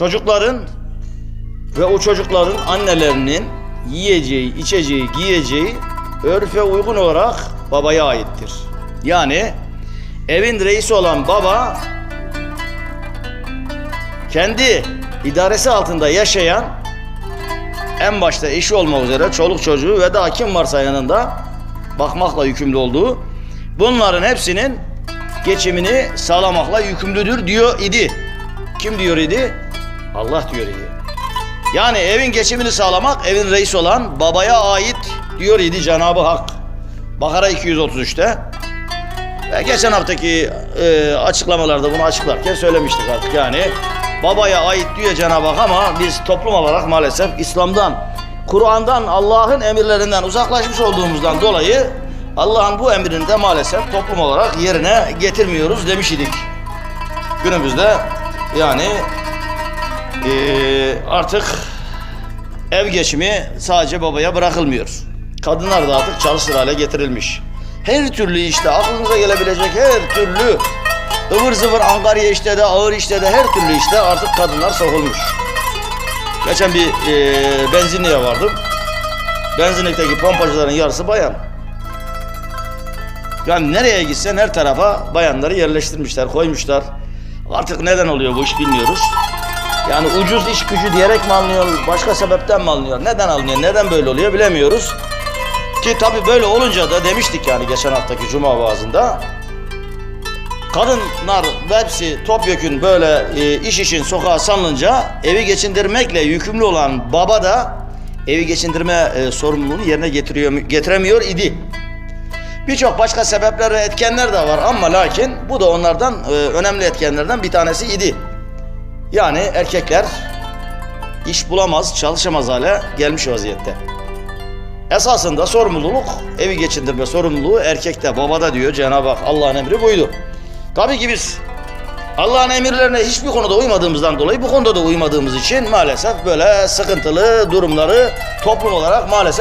çocukların ve o çocukların annelerinin yiyeceği, içeceği, giyeceği örfe uygun olarak babaya aittir. Yani evin reisi olan baba kendi idaresi altında yaşayan en başta eşi olmak üzere çoluk çocuğu ve daha kim varsa yanında bakmakla yükümlü olduğu bunların hepsinin geçimini sağlamakla yükümlüdür diyor idi. Kim diyor idi? Allah diyor idi. Yani evin geçimini sağlamak evin reisi olan babaya ait diyor idi Cenab-ı Hak. Bakara 233'te. Ve geçen haftaki e, açıklamalarda bunu açıklarken söylemiştik artık. Yani babaya ait diyor Cenab-ı Hak ama biz toplum olarak maalesef İslam'dan, Kur'an'dan, Allah'ın emirlerinden uzaklaşmış olduğumuzdan dolayı Allah'ın bu emrini de maalesef toplum olarak yerine getirmiyoruz demiş idik. Günümüzde yani e, artık ev geçimi sadece babaya bırakılmıyor. Kadınlar da artık çalışır hale getirilmiş. Her türlü işte aklınıza gelebilecek her türlü ıvır zıvır angarya işte de ağır işte de her türlü işte artık kadınlar sokulmuş. Geçen bir e, benzinliğe vardım. Benzinlikteki pompacıların yarısı bayan. Yani nereye gitsen her tarafa bayanları yerleştirmişler, koymuşlar. Artık neden oluyor bu iş bilmiyoruz. Yani ucuz iş gücü diyerek mi alınıyor, başka sebepten mi alınıyor, neden alınıyor, neden böyle oluyor bilemiyoruz. Ki tabii böyle olunca da demiştik yani geçen haftaki cuma vaazında. Kadınlar hepsi topyekün böyle e, iş için sokağa salınınca evi geçindirmekle yükümlü olan baba da evi geçindirme e, sorumluluğunu yerine getiriyor getiremiyor idi. Birçok başka sebepler ve etkenler de var ama lakin bu da onlardan e, önemli etkenlerden bir tanesi idi. Yani erkekler iş bulamaz, çalışamaz hale gelmiş vaziyette. Esasında sorumluluk, evi geçindirme sorumluluğu erkekte, babada diyor Cenab-ı Hak. Allah'ın emri buydu. Tabii ki biz Allah'ın emirlerine hiçbir konuda uymadığımızdan dolayı bu konuda da uymadığımız için maalesef böyle sıkıntılı durumları toplum olarak maalesef